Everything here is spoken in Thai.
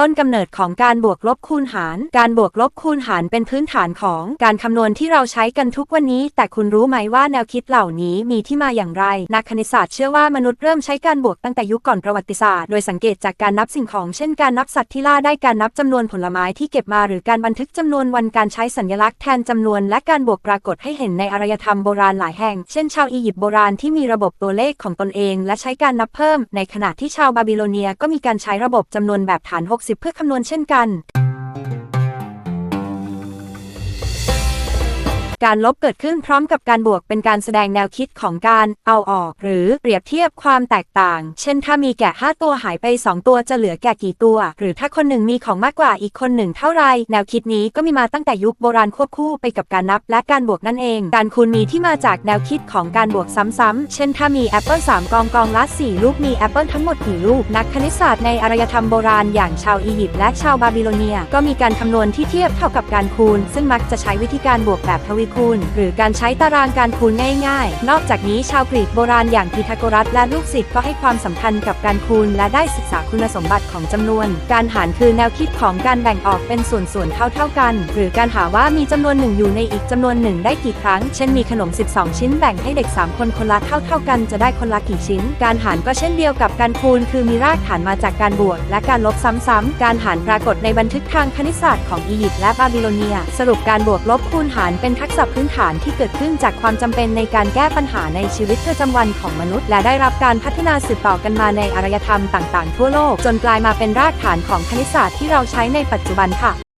ต้นกำเนิดของการบวกลบคูณหาร การบวกลบคูณหารเป็นพื้นฐานของการคำนวณที่เราใช้กันทุกวันนี้ แต่คุณรู้ไหมว่าแนวคิดเหล่านี้มีที่มาอย่างไร นักคณิตศาสตร์เชื่อว่ามนุษย์เริ่มใช้การบวกตั้งแต่ยุคก่อนประวัติศาสตร์ โดยสังเกตจากการนับสิ่งของ เช่นการนับสัตว์ที่ล่าได้การนับจำนวนผลไม้ที่เก็บมา หรือการบันทึกจำนวนวันการใช้สัญลักษณ์แทนจำนวน และการบวกปรากฏให้เห็นในอารยธรรมโบราณหลายแห่ง เช่น ชาวอียิปต์โบราณที่มีระบบตัวเลขของตนเอง และใช้การนับเพิ่ม ในขณะที่ชาวบาบิโลเนียก็มีการใช้ระบบจำนวนแบบฐาน60 เพื่อคำนวณเช่นกัน การลบเกิดขึ้นพร้อมกับการบวกเป็นการแสดงแนวคิดของการเอาออก หรือเปรียบเทียบความแตกต่าง เช่นถ้ามีแกะ 5 ตัวหายไป 2 ตัวจะเหลือแกะกี่ตัว หรือถ้าคนหนึ่งมีของมากกว่าอีกคนหนึ่งเท่าไร แนวคิดนี้ก็มีมาตั้งแต่ยุคโบราณควบคู่ไปกับการนับและการบวกนั่นเอง การคูณมีที่มาจากแนวคิดของการบวกซ้ำๆ เช่นถ้ามีแอปเปิล3กองกองละ4ลูกมีแอปเปิลทั้งหมดกี่ลูกนักคณิตศาสตร์ในอารยธรรมโบราณอย่างชาวอียิปต์และชาวบาบิโลเนีย ก็มีการคำนวณที่เทียบเท่ากับการคูณ ซึ่งมักจะใช้วิธีการบวกแบบทวีคูณ หรือการใช้ตารางการคูณง่ายๆ นอกจากนี้ชาวกรีกโบราณอย่างพีทาโกรัสและลูกศิษย์ก็ให้ความสำคัญกับการคูณ และได้ศึกษาคุณสมบัติของจำนวน การหารคือแนวคิดของการแบ่งออกเป็นส่วนๆเท่าๆกัน หรือการหาว่ามีจำนวนหนึ่งอยู่ในอีกจำนวนหนึ่งได้กี่ครั้ง เช่นมีขนม 12 ชิ้นแบ่งให้เด็ก 3 คนคนละเท่าๆกันจะได้คนละกี่ชิ้น การหารก็เช่นเดียวกับการคูณ คือมีรากฐานมาจากการบวก และการลบซ้ำๆการหารปรากฏในบันทึกทางคณิตศาสตร์ของอียิปต์และบาบิโลเนีย สรุปการบวกลบคูณหารเป็นทักษะพื้นฐานที่เกิดขึ้นจากความจำเป็นในการแก้ปัญหาในชีวิตประจำวันของมนุษย์ และได้รับการพัฒนาสืบต่อกันมาในอารยธรรมต่าง ๆ ทั่วโลก จนกลายมาเป็นรากฐานของคณิตศาสตร์ที่เราใช้ในปัจจุบันค่ะ